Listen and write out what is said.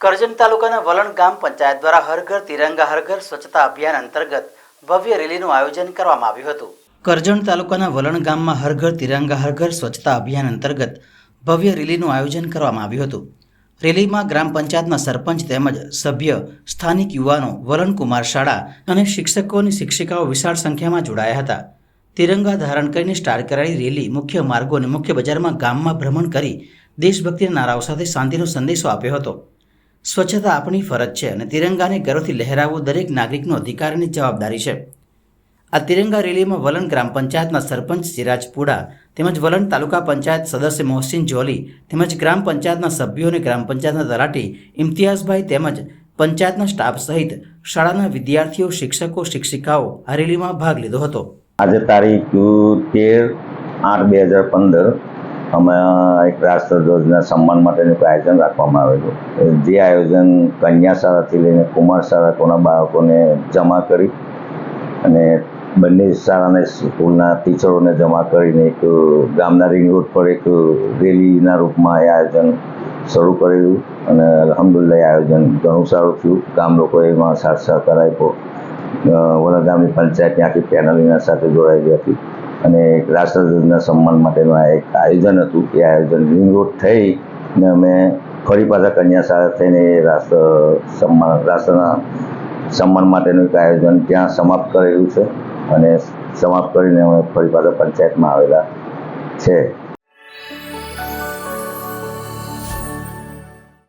કરજણ તાલુકાના વલણ ગામ પંચાયત દ્વારા હર ઘર તિરંગા, હર ઘર સ્વચ્છતા અભિયાન અંતર્ગત ભવ્ય રેલીનું આયોજન કરવામાં આવ્યું હતું. કરજણ તાલુકાના વલણ ગામમાં હર ઘર તિરંગા, હર ઘર સ્વચ્છતા અભિયાન અંતર્ગત ભવ્ય રેલીનું આયોજન કરવામાં આવ્યું હતું. રેલીમાં ગ્રામ પંચાયતના સરપંચ તેમજ સભ્ય, સ્થાનિક યુવાનો, વલણ કુમાર શાળા અને શિક્ષકો અને શિક્ષિકાઓ વિશાળ સંખ્યામાં જોડાયા હતા. તિરંગા ધારણ કરીને સ્ટાર્ટ કરાયેલી રેલી મુખ્ય માર્ગો અને મુખ્ય બજારમાં ગામમાં ભ્રમણ કરી દેશભક્તિના નારાઓ સાથે શાંતિનો સંદેશો આપ્યો હતો. સ્વચ્છતા આપણી ફરજ છે અને તિરંગાને ગર્વથી લહેરાવવું દરેક નાગરિકનો અધિકાર અને જવાબદારી છે. આ તિરંગા રેલીમાં વલણ ગ્રામ પંચાયતના સરપંચ સિરાજ પુડા તેમજ વલણ તાલુકા પંચાયત સદસ્ય મોહસિન જોલી તેમજ ગ્રામ પંચાયતના સભ્યો અને ગ્રામ પંચાયતના તલાટી ઇમ્તિયાઝભાઈ તેમજ પંચાયતના સ્ટાફ સહિત શાળાના વિદ્યાર્થીઓ, શિક્ષકો, શિક્ષિકાઓ આ રેલીમાં ભાગ લીધો હતો. આજે તારીખ તેર આઠ બે હજાર પંદર અમે એક રાષ્ટ્રધ્વજના સન્માન માટેનું આયોજન રાખવામાં આવેલું જે આયોજન કન્યા શાળાથી લઈને કુમાર શાળાઓના બાળકોને જમા કરી અને બંને શાળાને સ્કૂલના ટીચરોને જમા કરીને એક ગામના રિંગ રોડ પર એક રેલીના રૂપમાં એ આયોજન શરૂ કરેલું અને અલહમદુલિલ્લાહ આયોજન ઘણું સારું થયું. ગામ લોકોએ એમાં સાથ સહકાર આપ્યો. ગામની પંચાયતની આખી પેનલીના સાથે જોડાયેલી હતી. અને એક રાષ્ટ્રધ્વજના સન્માન માટેનું આ એક આયોજન હતું. એ આયોજન રિંગ થઈ ને અમે ફરી પાછા કન્યા શાળા થઈને એ રાષ્ટ્ર સન્માન, રાષ્ટ્રના સન્માન માટેનું એક આયોજન ત્યાં સમાપ્ત કરેલું છે. અને સમાપ્ત કરીને અમે ફરી પાછા પંચાયતમાં આવેલા છે.